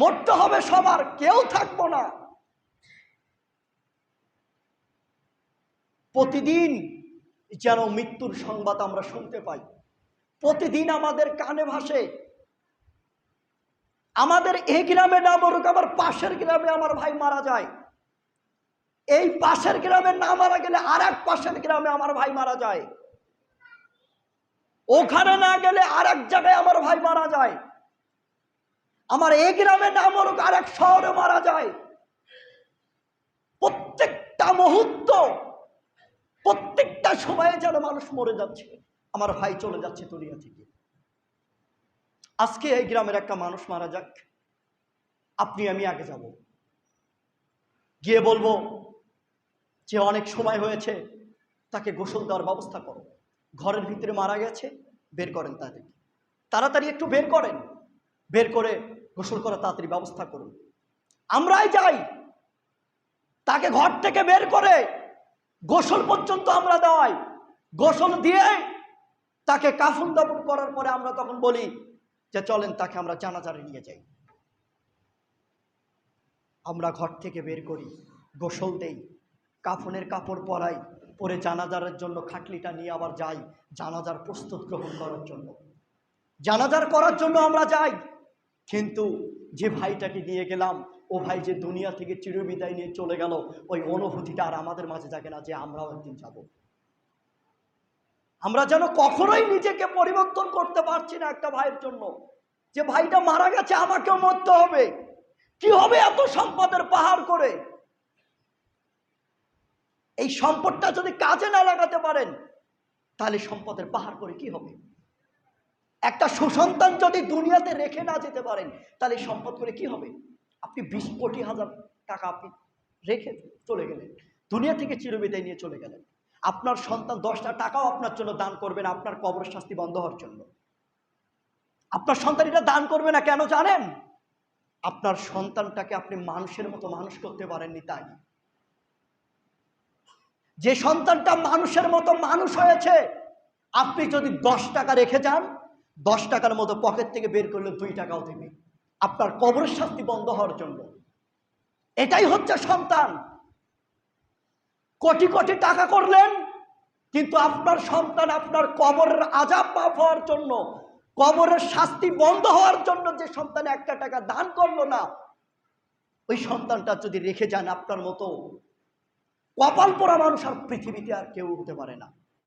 মরতে হবে সবার, কেউ থাকব না। প্রতিদিন যেন মৃত্যুর সংবাদ আমরা শুনতে পাই। প্রতিদিন আমাদের কানে ভাসে। আমাদের এই গ্রামে না মরুক আমার পাশের গ্রামে আমার ভাই মারা যায়। এই পাশের গ্রামে না মারা গেলে আর এক পাশের গ্রামে আমার ভাই মারা যায়। ওখানে না গেলে আর এক জায়গায় আমার ভাই মারা যায়। আমার এই গ্রামে না মরুক আর এক শহরে মারা যায়। প্রত্যেকটা মুহূর্ত, প্রত্যেকটা সময়ে যেন মানুষ মরে যাচ্ছে। আমার ভাই চলে যাচ্ছে দুনিয়া থেকে। আজকে এই গ্রামের একটা মানুষ মারা যাক। আপনি, আমি আগে যাব। গিয়ে বলব যে অনেক সময় হয়েছে, তাকে গোসল দেওয়ার ব্যবস্থা করো। ঘরের ভিতরে মারা গেছে, বের করেন তাদেরকে। তাড়াতাড়ি একটু বের করেন। বের করে গোসল করা তাড়াতাড়ি ব্যবস্থা করুন। আমরাই যাই তাকে ঘর থেকে বের করে গোসল পর্যন্ত আমরা দেওয়াই। গোসল দিয়ে তাকে কাফন দাফন করার পরে আমরা তখন বলি যে, চলেন তাকে আমরা জানাজারে নিয়ে যাই। আমরা ঘর থেকে বের করি, গোসল দেই, কাফনের কাপড় পরাই, পরে জানাজারের জন্য খাটলিটা নিয়ে আবার যাই, জানাজার প্রস্তুত গ্রহণ করার জন্য। জানাজার করার জন্য আমরা যাই। কিন্তু যে ভাইটাকে নিয়ে গেলাম, ও ভাই যে দুনিয়া থেকে চিরবিদায় নিয়ে চলে গেল, ওই অনুভূতিটা আর আমাদের মাঝে থাকে না যে আমরাও একদিন যাব। আমরা যেন কখনোই নিজেকে পরিবর্তন করতে পারছি না একটা ভাইয়ের জন্য। যে ভাইটা মারা গেছে, আমাকেও মরতে হবে। কি হবে এত সম্পদের পাহাড় করে? এই সম্পদটা যদি কাজে না লাগাতে পারেন, তাহলে সম্পদের পাহাড় করে কি হবে? একটা সুসন্তান যদি দুনিয়াতে রেখে না যেতে পারেন, তাহলে সম্পদ করে কি হবে? আপনি বিশ কোটি হাজার টাকা আপনি রেখে চলে গেলেন। দুনিয়া থেকে চিরবিদায় নিয়ে চলে গেলেন। আপনার সন্তান দশটা টাকাও আপনার জন্য দান করবেন আপনার কবর শাস্তি বন্ধ হওয়ার জন্য। আপনার সন্তান এটা দান করবে না কেন জানেন? আপনার সন্তানটাকে আপনি মানুষের মতো মানুষ করতে পারেননি তাই। যে সন্তানটা মানুষের মতো মানুষ হয়েছে, আপনি যদি দশ টাকা রেখে যান দশ টাকার মতো পকেট থেকে বের করলে দুই টাকাও দেবে। আপনার কবরের শাস্তি বন্ধ হওয়ার জন্য। এটাই হচ্ছে সন্তান। কোটি কোটি টাকা করলেন, কিন্তু আপনার সন্তান আপনার কবরের আজাব মাফ হওয়ার জন্য, কবরের শাস্তি বন্ধ হওয়ার জন্য যে সন্তান একটা টাকা দান করল না, ওই সন্তানটা যদি রেখে যান আপনার মতো, কপাল পোড়া মানুষ আর পৃথিবীতে আর কেউ হতে পারে না।